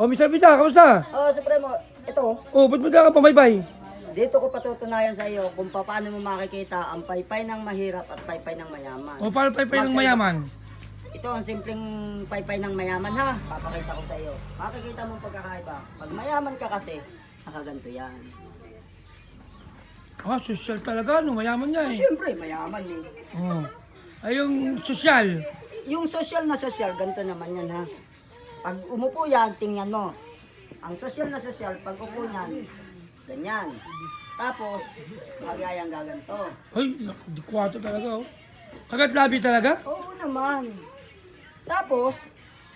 Oh, Mr. Vida, kamusta? Oh, Supremo, ito, Oh, ba't mo ka pamaybay? dito ko patutunayan sa iyo kung paano mo makikita ang paypay ng mahirap at paypay ng mayaman. Oh, paano paypay ng mayaman? Ito ang simpleng paypay ng mayaman ha. Papakita ko sa iyo. Makikita mo ang pagkakaiba. Pag mayaman ka kasi, nakaganto yan. Ah, social talaga, no? Mayaman niya eh. Siyempre, mayaman eh. Oh. Ay, yung social. Yung social na social, ganito naman yan ha. Pag umupo yan, tingnan mo. Ang social na social, pag upo niyan, ganyan. Tapos, magayang gaganto. Ay, naku, di kwato talaga, oh. Kagat labi talaga? Oo naman. Tapos,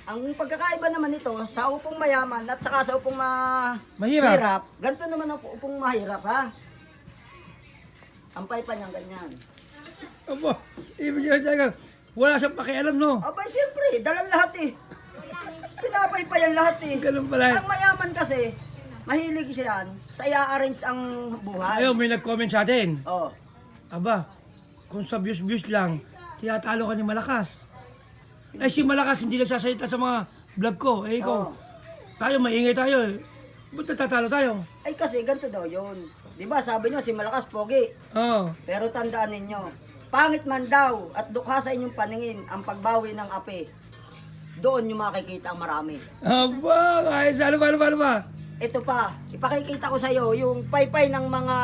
ang pagkakaiba naman nito, sa upong mayaman at saka sa upong ma Mahirap. ganito naman ang upong mahirap ha. Ang paypa niyang ganyan. Aba, ibig sabihin talaga, wala siyang pakialam, no? Abay, siyempre, dalan lahat eh. Pinapaypayan lahat eh. Ganun pala eh. Ang mayaman kasi, mahilig siya yan sa i-arrange ang buhay. Ayun, may nag-comment sa atin. Oh. Aba, kung sa views-views lang, tiyatalo ka ni Malakas. Eh, si Malakas hindi nagsasalita sa mga vlog ko. Eh, ikaw, Oh. tayo, maingay tayo eh. Ba't natatalo tayo? Ay kasi ganito daw yun. 'Di ba sabi niyo si Malakas pogi. Oo. Pero tandaan ninyo, pangit man daw at dukha sa inyong paningin ang pagbawi ng ape. Doon nyo makikita ang marami. Aba, ay, ano ba, ano ba, ano ba? Ito pa, ipakikita ko sa iyo yung paypay ng mga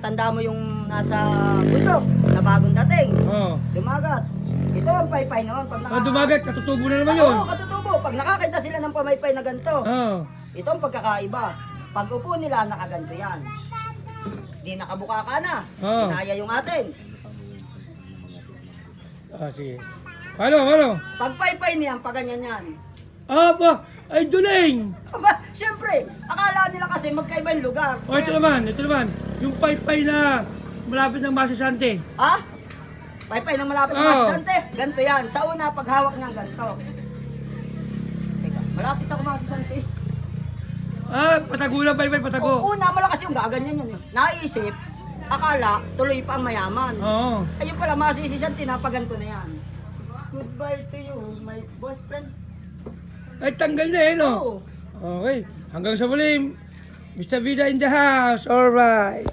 tanda mo yung nasa bundok na bagong dating. Oo. Dumagat. Ito ang paypay noon. Pag naka- Oh, dumagat, katutubo na naman yun. Oo, katutubo. Pag nakakita sila ng pamaypay na ganito, Oo. ito ang pagkakaiba. Pag upo nila, nakaganto yan. Di nakabuka ka na. Oo. Inaya yung atin. Ah, sige. Ano, ano? Pag paypay niyan, pag ganyan yan. Aba, ay duling! Aba, siyempre, akala nila kasi magkaiba yung lugar. O, ito naman, ito naman. Yung paypay na malapit ng Masasante. Ha? Paypay na malapit Oo. oh. Sante. Ganto yan. Sa una, pag hawak niyang ganto. Teka, malapit ako mga Sante. Ah, patago lang paypay, patago. O, una, malakas yung gaganyan yan. eh. Naisip, akala, tuloy pa ang mayaman. Oo. Ayun pala, masisisan, tinapaganto na yan. Goodbye to you, my best friend. Ay, tanggal na eh, no? Oo. Okay. Hanggang sa muli, Mr. Vida in the house. Alright.